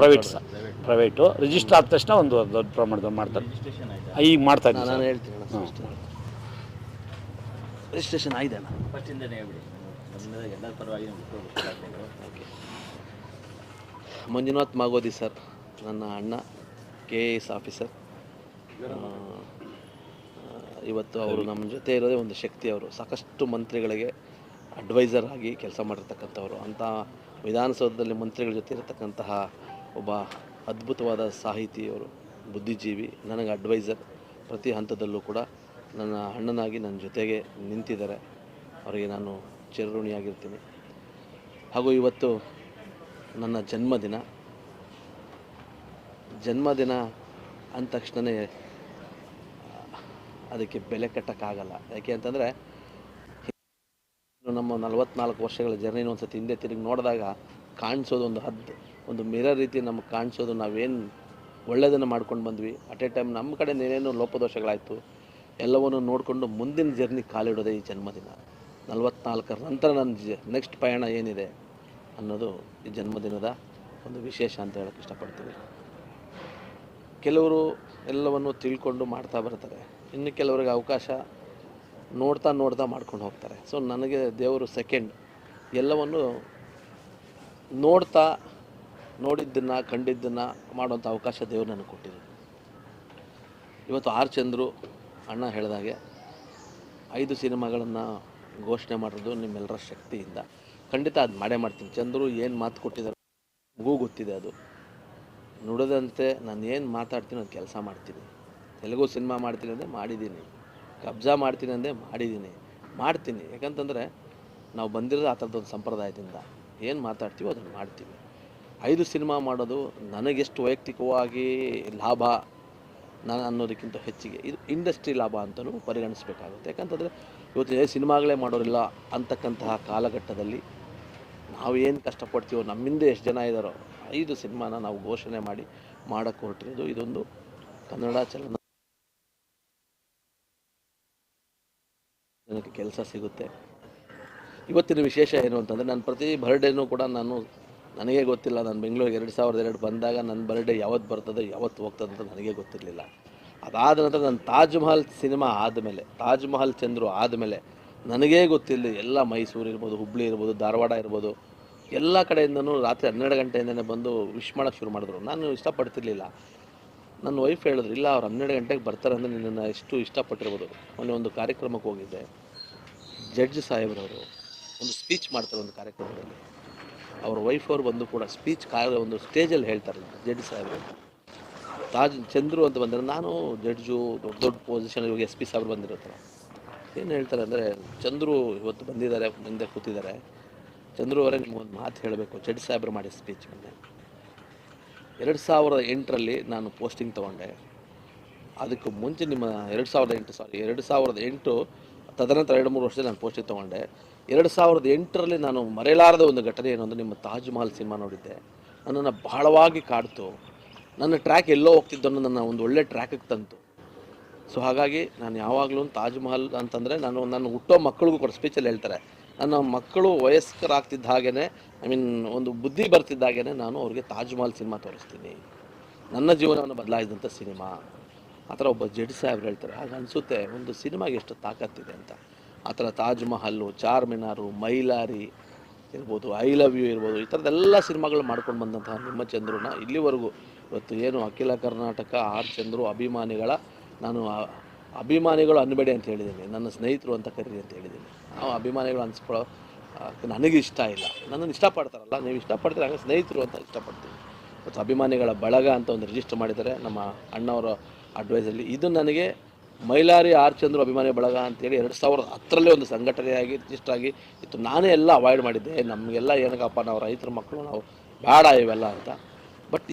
Private sir. Private. Register ಆದ ತಕ್ಷಣ ಒಂದು ದೊಡ್ಡ ಪ್ರಮಾಣದ ಮಾಡ್ತಾರೆ. ಈಗ ಮಾಡ್ತಾ ಇದ್ದೀನಿ ನಾನು ಸರ್. ಹೇಳ್ತೀನಿ ಅಣ್ಣ ರಿಜಿಸ್ಟ್ರೇಷನ್ ಆಗಿದೆ ಅಣ್ಣ. ಫಸ್ಟಿಂದನೇ ಹೇಳ್ಬಿಡಿ. ನಮ್ಮಿಂದ ಎಲ್ಲರ ಪರವಾಗಿ ನಾವು ಓಕೆ ಮಂಜುನಾಥ್ ಮಾಗೋದಿ ಸರ್ ನನ್ನ ಅಣ್ಣ ಕೆ ಎ ಎಸ್ ಆಫೀಸರ್ ಇವತ್ತು ಅವರು ನಮ್ಮ ಜೊತೆ ಇರೋದೇ ಒಂದು ಶಕ್ತಿ ಅವರು. ಸಾಕಷ್ಟು ಮಂತ್ರಿಗಳಿಗೆ ಅಡ್ವೈಸರ್ ಆಗಿ ಕೆಲಸ ಮಾಡಿರ್ತಕ್ಕಂಥವ್ರು. ಅಂಥ ವಿಧಾನಸೌಧದಲ್ಲಿ ಮಂತ್ರಿಗಳ ಜೊತೆ ಇರತಕ್ಕಂತಹ ಒಬ್ಬ ಅದ್ಭುತವಾದ ಸಾಹಿತಿಯವರು, ಬುದ್ಧಿಜೀವಿ, ನನಗೆ ಅಡ್ವೈಸರ್ ಪ್ರತಿ ಹಂತದಲ್ಲೂ ಕೂಡ ನನ್ನ ಅಣ್ಣನಾಗಿ ನನ್ನ ಜೊತೆಗೆ ನಿಂತಿದ್ದಾರೆ. ಅವರಿಗೆ ನಾನು ಚಿರಋಣಿಯಾಗಿರ್ತೀನಿ. ಹಾಗೂ ಇವತ್ತು ನನ್ನ ಜನ್ಮದಿನ. ಜನ್ಮದಿನ ಅಂದ ತಕ್ಷಣವೇ ಅದಕ್ಕೆ ಬೆಲೆ ಕಟ್ಟೋಕ್ಕಾಗಲ್ಲ. ಯಾಕೆ ಅಂತಂದರೆ, ನಮ್ಮ ನಲವತ್ನಾಲ್ಕು ವರ್ಷಗಳ ಜರ್ನಿನ ಒಂದು ಸತಿ ಹಿಂದೆ ತಿರುಗಿ ನೋಡಿದಾಗ ಕಾಣಿಸೋದು ಒಂದು ಹದ್ದು. ಒಂದು ಮಿರರ್ ರೀತಿ ನಮಗೆ ಕಾಣಿಸೋದು, ನಾವೇನು ಒಳ್ಳೆಯದನ್ನು ಮಾಡ್ಕೊಂಡು ಬಂದ್ವಿ. ಅಟ್ ಎ ಟೈಮ್ ನಮ್ಮ ಕಡೆ ಏನೇನು ಲೋಪದೋಷಗಳಾಯಿತು, ಎಲ್ಲವನ್ನು ನೋಡಿಕೊಂಡು ಮುಂದಿನ ಜರ್ನಿ ಕಾಲಿಡೋದೇ ಈ ಜನ್ಮದಿನ. ನಲವತ್ನಾಲ್ಕರ ನಂತರ ನನ್ನ ಜ ನೆಕ್ಸ್ಟ್ ಪಯಣ ಏನಿದೆ ಅನ್ನೋದು ಈ ಜನ್ಮದಿನದ ಒಂದು ವಿಶೇಷ ಅಂತ ಹೇಳೋಕ್ಕೆ ಇಷ್ಟಪಡ್ತೀವಿ ಕೆಲವರು ಎಲ್ಲವನ್ನು ತಿಳ್ಕೊಂಡು ಮಾಡ್ತಾ ಬರ್ತಾರೆ ಇನ್ನು ಕೆಲವರಿಗೆ ಅವಕಾಶ ನೋಡ್ತಾ ನೋಡ್ತಾ ಮಾಡ್ಕೊಂಡು ಹೋಗ್ತಾರೆ. ಸೊ ನನಗೆ ದೇವರು ಸೆಕೆಂಡ್ ಎಲ್ಲವನ್ನು ನೋಡ್ತಾ ನೋಡಿದ್ದನ್ನು, ಕಂಡಿದ್ದನ್ನು ಮಾಡುವಂಥ ಅವಕಾಶ ದೇವರು ನನಗೆ ಕೊಟ್ಟಿದೆ ಇವತ್ತು ಆರ್ ಚಂದ್ರು ಅಣ್ಣ ಹೇಳಿದಾಗೆ ಐದು ಸಿನಿಮಾಗಳನ್ನು ಘೋಷಣೆ ಮಾಡೋದು ನಿಮ್ಮೆಲ್ಲರ ಶಕ್ತಿಯಿಂದ. ಖಂಡಿತ ಅದು ಮಾಡೇ ಮಾಡ್ತೀನಿ. ಚಂದ್ರು ಏನು ಮಾತು ಕೊಟ್ಟಿದ್ದಾರೆ ಮಗು ಗೊತ್ತಿದೆ ಅದು. ನುಡಿದಂತೆ ನಾನು ಏನು ಮಾತಾಡ್ತೀನಿ ಅದು ಕೆಲಸ ಮಾಡ್ತೀನಿ. ತೆಲುಗು ಸಿನಿಮಾ ಮಾಡ್ತೀನಿ ಅಂದರೆ ಮಾಡಿದ್ದೀನಿ. ಕಬ್ಜಾ ಮಾಡ್ತೀನಿ ಅಂದರೆ ಮಾಡಿದ್ದೀನಿ. ಮಾಡ್ತೀನಿ. ಯಾಕಂತಂದರೆ ನಾವು ಬಂದಿರೋದು ಆ ಥರದೊಂದು ಸಂಪ್ರದಾಯದಿಂದ. ಏನು ಮಾತಾಡ್ತೀವೋ ಅದನ್ನು ಮಾಡ್ತೀವಿ. ಐದು ಸಿನಿಮಾ ಮಾಡೋದು ನನಗೆಷ್ಟು ವೈಯಕ್ತಿಕವಾಗಿ ಲಾಭ ನಾನು ಅನ್ನೋದಕ್ಕಿಂತ ಹೆಚ್ಚಿಗೆ. ಇದು ಇಂಡಸ್ಟ್ರಿ ಲಾಭ ಅಂತಲೂ ಪರಿಗಣಿಸಬೇಕಾಗುತ್ತೆ. ಯಾಕಂತಂದರೆ ಇವತ್ತು ಸಿನಿಮಾಗಳೇ ಮಾಡೋರಿಲ್ಲ ಅಂತಕ್ಕಂತಹ ಕಾಲಘಟ್ಟದಲ್ಲಿ ನಾವು ಏನು ಕಷ್ಟಪಡ್ತೀವೋ ನಮ್ಮಿಂದ ಎಷ್ಟು ಜನ ಇದ್ದಾರೋ ಐದು ಸಿನಿಮಾನ ನಾವು ಘೋಷಣೆ ಮಾಡಿ ಮಾಡೋಕ್ಕೆ ಹೊರಟಿರೋದು ಇದೊಂದು ಕನ್ನಡ ಚಲನ ನನಗೆ ಕೆಲಸ ಸಿಗುತ್ತೆ. ಇವತ್ತಿನ ವಿಶೇಷ ಏನು ಅಂತಂದರೆ ನಾನು ಪ್ರತಿ ಬರ್ಡೇನೂ ಕೂಡ ನಾನು ನನಗೆ ಗೊತ್ತಿಲ್ಲ, ನಾನು ಬೆಂಗಳೂರಿಗೆ ಎರಡು ಸಾವಿರದ ಎರಡು ಬಂದಾಗ ನನ್ನ ಬರ್ಡೇ ಯಾವತ್ತು ಬರ್ತದೆ, ಯಾವತ್ತು ಹೋಗ್ತದೆ ಅಂತ ನನಗೆ ಗೊತ್ತಿರಲಿಲ್ಲ. ಅದಾದ ನಂತರ ನನ್ನ ತಾಜ್ ಮಹಲ್ ಸಿನಿಮಾ ಆದಮೇಲೆ ತಾಜ್ ಮಹಲ್ ಚಂದ್ರು ಆದಮೇಲೆ ನನಗೇ ಗೊತ್ತಿಲ್ಲ ಎಲ್ಲ ಮೈಸೂರು ಇರ್ಬೋದು, ಹುಬ್ಳಿ ಇರ್ಬೋದು, ಧಾರವಾಡ ಇರ್ಬೋದು, ಎಲ್ಲ ಕಡೆಯಿಂದನೂ ರಾತ್ರಿ ಹನ್ನೆರಡು ಗಂಟೆಯಿಂದನೇ ಬಂದು ವಿಶ್ ಮಾಡೋಕ್ಕೆ ಶುರು ಮಾಡಿದ್ರು. ನಾನು ಇಷ್ಟಪಡ್ತಿರ್ಲಿಲ್ಲ. ನನ್ನ ವೈಫ್ ಹೇಳಿದ್ರು, ಇಲ್ಲ ಅವ್ರು ಹನ್ನೆರಡು ಗಂಟೆಗೆ ಬರ್ತಾರೆ ಅಂದರೆ ನಿನ್ನನ್ನು ಎಷ್ಟು ಇಷ್ಟಪಟ್ಟಿರ್ಬೋದು. ಮೊನ್ನೆ ಒಂದು ಕಾರ್ಯಕ್ರಮಕ್ಕೆ ಹೋಗಿದ್ದೆ. ಜಡ್ಜ್ ಸಾಹೇಬ್ರವರು ಒಂದು ಸ್ಪೀಚ್ ಮಾಡ್ತಾರೆ ಒಂದು ಕಾರ್ಯಕ್ರಮದಲ್ಲಿ. ಅವ್ರ ವೈಫ್ ಅವರು ಬಂದು ಕೂಡ ಸ್ಪೀಚ್ ಕಾರ್ಯ ಒಂದು ಸ್ಟೇಜಲ್ಲಿ ಹೇಳ್ತಾರೆ ಜಡ್ಜ್ ಸಾಹೇಬರು ತಾಜ್, ಚಂದ್ರು ಅಂತ ಬಂದರೆ ನಾನು ಜಡ್ಜು, ದೊಡ್ಡ ದೊಡ್ಡ ಪೊಸಿಷನ್ ಇವಾಗ ಎಸ್ ಪಿ ಸಾಹೇಬ್ರು ಬಂದಿರ್ತಾರೆ. ಏನು ಹೇಳ್ತಾರೆ ಅಂದರೆ, ಚಂದ್ರು ಇವತ್ತು ಬಂದಿದ್ದಾರೆ, ಮುಂದೆ ಕೂತಿದ್ದಾರೆ. ಚಂದ್ರು ಅವರೇ ನಿಮ್ಗೊಂದು ಮಾತು ಹೇಳಬೇಕು, ಜಡ್ಜ್ ಸಾಹೇಬ್ರು ಮಾಡಿ ಸ್ಪೀಚ್ ಮೊನ್ನೆ ಎರಡು ಸಾವಿರದ ಎಂಟರಲ್ಲಿ ನಾನು ಪೋಸ್ಟಿಂಗ್ ತೊಗೊಂಡೆ. ಅದಕ್ಕೆ ಮುಂಚೆ ನಿಮ್ಮ ಎರಡು ಸಾವಿರದ ಎಂಟು ಸಾರಿ ಎರಡು ಸಾವಿರದ ಎಂಟು, ತದನಂತರ ಎರಡು ಮೂರು ವರ್ಷದಲ್ಲಿ ನಾನು ಪೋಸ್ಟಿಂಗ್ ತೊಗೊಂಡೆ. ಎರಡು ಸಾವಿರದ ಎಂಟರಲ್ಲಿ ನಾನು ಮರೆಯಲಾರದ ಒಂದು ಘಟನೆ ಏನು ಅಂದರೆ ನಿಮ್ಮ ತಾಜ್ ಮಹಲ್ ಸಿನಿಮಾ ನೋಡಿದ್ದೆ. ನನ್ನನ್ನು ಬಹಳವಾಗಿ ಕಾಡ್ತು. ನನ್ನ ಟ್ರ್ಯಾಕ್ ಎಲ್ಲೋ ಹೋಗ್ತಿದ್ದನ್ನು ನನ್ನ ಒಂದು ಒಳ್ಳೆ ಟ್ರ್ಯಾಕಿಗೆ ತಂತು. ಸೊ ಹಾಗಾಗಿ ನಾನು ಯಾವಾಗಲೂ ತಾಜ್ ಮಹಲ್ ಅಂತಂದರೆ ನಾನು ನನ್ನ ಹುಟ್ಟೋ ಮಕ್ಕಳಿಗೂ ಕೂಡ ಸ್ಪೀಚಲ್ಲಿ ಹೇಳ್ತಾರೆ. ನನ್ನ ಮಕ್ಕಳು ವಯಸ್ಕರಾಗ್ತಿದ್ದ ಹಾಗೇ ಐ ಮೀನ್ ಒಂದು ಬುದ್ಧಿ ಬರ್ತಿದ್ದ ಹಾಗೇ ನಾನು ಅವ್ರಿಗೆ ತಾಜ್ ಮಹಲ್ ಸಿನಿಮಾ ತೋರಿಸ್ತೀನಿ. ನನ್ನ ಜೀವನವನ್ನು ಬದಲಾಯಿಸಿದಂಥ ಸಿನಿಮಾ. ಆ ಥರ ಒಬ್ಬ ಜಡ್ ಸಾಹೇಬ್ರು ಹೇಳ್ತಾರೆ. ಹಾಗೆ ಅನಿಸುತ್ತೆ, ಒಂದು ಸಿನಿಮಾಗೆ ಎಷ್ಟು ತಾಕತ್ತಿದೆ ಅಂತ. ಆ ಥರ ತಾಜ್ ಮಹಲ್ಲು ಚಾರ್ ಮಿನಾರು ಮೈಲಾರಿ ಇರ್ಬೋದು, ಐ ಲವ್ ಯು ಇರ್ಬೋದು, ಈ ಥರದ್ದೆಲ್ಲ ಸಿನಿಮಾಗಳು ಮಾಡ್ಕೊಂಡು ಬಂದಂತಹ ನಿಮ್ಮ ಚಂದ್ರನ ಇಲ್ಲಿವರೆಗೂ ಇವತ್ತು ಏನು ಅಖಿಲ ಕರ್ನಾಟಕ, ಆರ್ ಚಂದ್ರು ಅಭಿಮಾನಿಗಳ ನಾನು ಅಭಿಮಾನಿಗಳು ಅನ್ಬೇಡಿ ಅಂತ ಹೇಳಿದ್ದೀನಿ, ನನ್ನ ಸ್ನೇಹಿತರು ಅಂತ ಕರೀರಿ ಅಂತ ಹೇಳಿದ್ದೀನಿ. ನಾವು ಅಭಿಮಾನಿಗಳು ಅನ್ಸ್ಕೊಳ್ಳೋ ನನಗೆ ಇಷ್ಟ ಇಲ್ಲ. ನನ್ನನ್ನು ಇಷ್ಟಪಡ್ತಾರಲ್ಲ, ನೀವು ಇಷ್ಟಪಡ್ತೀರ, ಹಾಗೆ ಸ್ನೇಹಿತರು ಅಂತ ಇಷ್ಟಪಡ್ತೀನಿ. ಮತ್ತು ಅಭಿಮಾನಿಗಳ ಬಳಗ ಅಂತ ಒಂದು ರಿಜಿಸ್ಟರ್ ಮಾಡಿದ್ದಾರೆ ನಮ್ಮ ಅಣ್ಣವರ ಅಡ್ವೈಸಲ್ಲಿ ಇದು ನನಗೆ ಮೈಲಾರಿ ಆರ್ ಚಂದ್ರು ಅಭಿಮಾನಿ ಬಳಗ ಅಂತೇಳಿ ಎರಡು ಸಾವಿರದ ಹತ್ತರಲ್ಲೇ ಒಂದು ಸಂಘಟನೆಯಾಗಿ ರಿಜಿಸ್ಟರ್ ಆಗಿ ಇತ್ತು. ನಾನೇ ಎಲ್ಲ ಅವಾಯ್ಡ್ ಮಾಡಿದ್ದೆ. ನಮಗೆಲ್ಲ ಏನಕ್ಕಪ್ಪ ನಾವು ರೈತರ ಮಕ್ಕಳು, ನಾವು ಬೇಡ ಇವೆಲ್ಲ ಅಂತ. ಬಟ್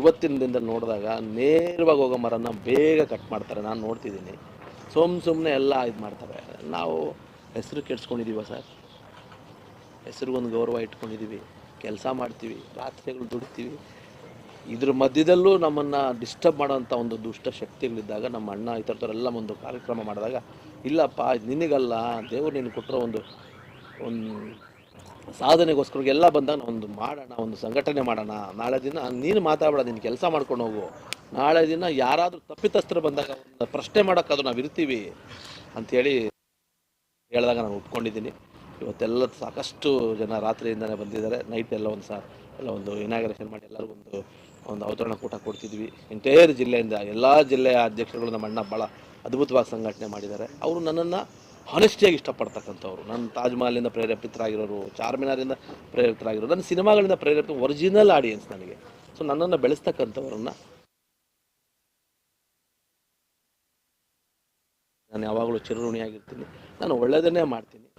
ಇವತ್ತಿನ ದಿನದಲ್ಲಿ ನೋಡಿದಾಗ ನೇರವಾಗಿ ಹೋಗೋ ಮರನ ಬೇಗ ಕಟ್ ಮಾಡ್ತಾರೆ. ನಾನು ನೋಡ್ತಿದ್ದೀನಿ. ಸುಮ್ ಸುಮ್ಮನೆ ಎಲ್ಲ ಇದು ಮಾಡ್ತಾರೆ. ನಾವು ಹೆಸರು ಕೆಡ್ಸ್ಕೊಂಡಿದ್ದೀವ ಸರ್. ಹೆಸರಿಗೊಂದು ಗೌರವ ಇಟ್ಕೊಂಡಿದ್ದೀವಿ ಕೆಲಸ ಮಾಡ್ತೀವಿ. ರಾತ್ರಿಗಳು ದುಡಿತೀವಿ. ಇದ್ರ ಮಧ್ಯದಲ್ಲೂ ನಮ್ಮನ್ನು ಡಿಸ್ಟರ್ಬ್ ಮಾಡೋಂಥ ಒಂದು ದುಷ್ಟ ಶಕ್ತಿಗಳಿದ್ದಾಗ ನಮ್ಮ ಅಣ್ಣ, ಈ ಥರದವರೆಲ್ಲ ಒಂದು ಕಾರ್ಯಕ್ರಮ ಮಾಡಿದಾಗ, ಇಲ್ಲಪ್ಪ, ನಿನಗಲ್ಲ, ದೇವರು ನೀನು ಕೊಟ್ಟರೆ ಒಂದು ಒಂದು ಸಾಧನೆಗೋಸ್ಕರ ಎಲ್ಲ ಬಂದಾಗ ಒಂದು ಮಾಡೋಣ, ಒಂದು ಸಂಘಟನೆ ಮಾಡೋಣ. ನಾಳೆ ದಿನ ನೀನು ಮಾತಾಡಬೇಡ, ನೀನು ಕೆಲಸ ಮಾಡ್ಕೊಂಡು ಹೋಗು. ನಾಳೆ ದಿನ ಯಾರಾದರೂ ತಪ್ಪಿತಸ್ಥರು ಬಂದಾಗ ಒಂದು ಪ್ರಶ್ನೆ ಮಾಡೋಕ್ಕಾದ್ರೂ ನಾವು ಇರ್ತೀವಿ ಅಂಥೇಳಿ ಹೇಳಿದಾಗ ನಾನು ಒಪ್ಕೊಂಡಿದ್ದೀನಿ. ಇವತ್ತೆಲ್ಲ ಸಾಕಷ್ಟು ಜನ ರಾತ್ರಿಯಿಂದಲೇ ಬಂದಿದ್ದಾರೆ. ನೈಟ್ ಎಲ್ಲ ಒಂದು ಸಹ ಎಲ್ಲ ಒಂದು ಇನಾಗ್ರೇಷನ್ ಮಾಡಿ ಎಲ್ಲರಿಗೂ ಒಂದು ಒಂದು ಅವತರಣ ಕೂಟ ಕೊಡ್ತಿದ್ವಿ. ಎಂಟೈರ್ ಜಿಲ್ಲೆಯಿಂದ ಎಲ್ಲ ಜಿಲ್ಲೆಯ ಅಧ್ಯಕ್ಷರುಗಳು ನಮ್ಮ ಅಣ್ಣ ಭಾಳ ಅದ್ಭುತವಾಗಿ ಸಂಘಟನೆ ಮಾಡಿದ್ದಾರೆ. ಅವರು ನನ್ನನ್ನು ಹಾನೆಸ್ಟಿಯಾಗಿ ಇಷ್ಟಪಡ್ತಕ್ಕಂಥವ್ರು. ನನ್ನ ತಾಜ್ ಮಹಲಿಂದ ಪ್ರೇರೇಪಿತರಾಗಿರೋರು, ಚಾರ್ಮಿನಾರಿಂದ ಪ್ರೇರಿತರಾಗಿರೋರು ನನ್ನ ಸಿನಿಮಾಗಳಿಂದ ಪ್ರೇರೇಪಿತ ಒರಿಜಿನಲ್ ಆಡಿಯನ್ಸ್ ನನಗೆ. ಸೊ ನನ್ನನ್ನು ಬೆಳೆಸ್ತಕ್ಕಂಥವ್ರನ್ನ ನಾನು ಯಾವಾಗಲೂ ಚಿರಋಣಿಯಾಗಿರ್ತೀನಿ. ನಾನು ಒಳ್ಳೆಯದನ್ನೇ ಮಾಡ್ತೀನಿ.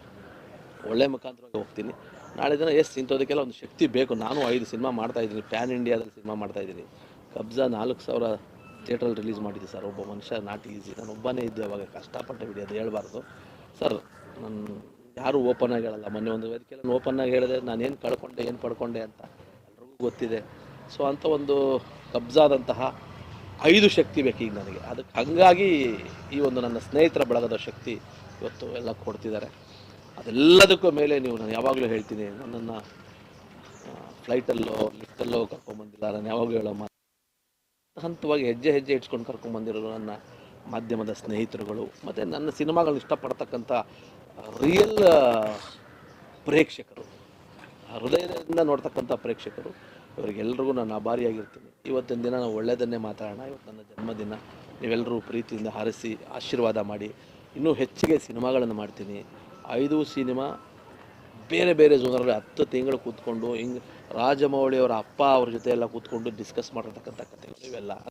ಒಳ್ಳೆ ಮುಖಾಂತರವಾಗಿ ಹೋಗ್ತೀನಿ. ನಾಳೆ ದಿನ ಎಸ್ ಇಂಥದಕ್ಕೆಲ್ಲ ಒಂದು ಶಕ್ತಿ ಬೇಕು. ನಾನು ಐದು ಸಿನಿಮಾ ಮಾಡ್ತಾ ಇದ್ದೀನಿ. ಪ್ಯಾನ್ ಇಂಡಿಯಾದಲ್ಲಿ ಸಿನಿಮಾ ಮಾಡ್ತಾ ಇದ್ದೀನಿ. ಕಬ್ಜಾ ನಾಲ್ಕು ಸಾವಿರ ಥಿಯೇಟ್ರಲ್ಲಿ ರಿಲೀಸ್ ಮಾಡಿದ್ದೆ ಸರ್. ಒಬ್ಬ ಮನುಷ್ಯ ನಾಟ್ ಈಸಿ. ನಾನು ಒಬ್ಬನೇ ಇದ್ದೆ ಅವಾಗ ಕಷ್ಟಪಟ್ಟು ಬಿಡಿ ಅದು ಹೇಳಬಾರ್ದು. ಸರ್, ನಾನು ಯಾರೂ ಓಪನ್ ಆಗಿ ಹೇಳಲ್ಲ. ಮೊನ್ನೆ ಒಂದು ವೇದಿಕೆಯಲ್ಲಿ ನಾನು ಓಪನ್ ಆಗಿ ಹೇಳಿದೆ, ನಾನು ಏನು ಕಳ್ಕೊಂಡೆ, ಏನು ಪಡ್ಕೊಂಡೆ ಅಂತ ಎಲ್ರಿಗೂ ಗೊತ್ತಿದೆ. ಸೊ ಅಂಥ ಒಂದು ಕಬ್ಜಾದಂತಹ ಐದು ಶಕ್ತಿ ಬೇಕು ಈಗ ನನಗೆ. ಅದಕ್ಕೆ ಹಾಗಾಗಿ ಈ ಒಂದು ನನ್ನ ಸ್ನೇಹಿತರ ಬಳಗದ ಶಕ್ತಿ ಇವತ್ತು ಎಲ್ಲ ಕೊಡ್ತಿದ್ದಾರೆ. ಅದೆಲ್ಲದಕ್ಕೂ ಮೇಲೆ ನೀವು ನಾನು ಯಾವಾಗಲೂ ಹೇಳ್ತೀನಿ, ನನ್ನನ್ನು ಫ್ಲೈಟಲ್ಲೋ ಲಿಫ್ಟಲ್ಲೋ ಕರ್ಕೊಂಬಂದಿಲ್ಲ ನಾನು ಯಾವಾಗಲೂ ಹೇಳೋ ಮಾತು. ಹಂತವಾಗಿ ಹೆಜ್ಜೆ ಹೆಜ್ಜೆ ಇಟ್ಕೊಂಡು ಕರ್ಕೊಂಬಂದಿರೋರು ನನ್ನ ಮಾಧ್ಯಮದ ಸ್ನೇಹಿತರುಗಳು, ಮತ್ತು ನನ್ನ ಸಿನಿಮಾಗಳನ್ನ ಇಷ್ಟಪಡ್ತಕ್ಕಂಥ ರಿಯಲ್ ಪ್ರೇಕ್ಷಕರು ಹೃದಯದಿಂದ ನೋಡ್ತಕ್ಕಂಥ ಪ್ರೇಕ್ಷಕರು ಇವರಿಗೆಲ್ಲರಿಗೂ ನಾನು ಆಭಾರಿಯಾಗಿರ್ತೀನಿ. ಇವತ್ತಿನ ದಿನ ನಾವು ಒಳ್ಳೆಯದನ್ನೇ ಮಾತಾಡೋಣ, ಇವತ್ತು ನನ್ನ ಜನ್ಮದಿನ. ನೀವೆಲ್ಲರೂ ಪ್ರೀತಿಯಿಂದ ಹಾರಿಸಿ, ಆಶೀರ್ವಾದ ಮಾಡಿ, ಇನ್ನೂ ಹೆಚ್ಚಿಗೆ ಸಿನಿಮಾಗಳನ್ನು ಮಾಡ್ತೀನಿ. ಐದು ಸಿನಿಮಾ ಬೇರೆ ಬೇರೆ ಜೋನರಲ್ಲಿ ಹತ್ತು ತಿಂಗಳು ಕೂತ್ಕೊಂಡು ಹಿಂಗೆ ರಾಜಮೌಳಿ ಅವರ ಅಪ್ಪ ಅವ್ರ ಜೊತೆ ಎಲ್ಲ ಕೂತ್ಕೊಂಡು ಡಿಸ್ಕಸ್ ಮಾಡಿರ್ತಕ್ಕಂಥ ಕಥೆಗಳು ಇವೆಲ್ಲ.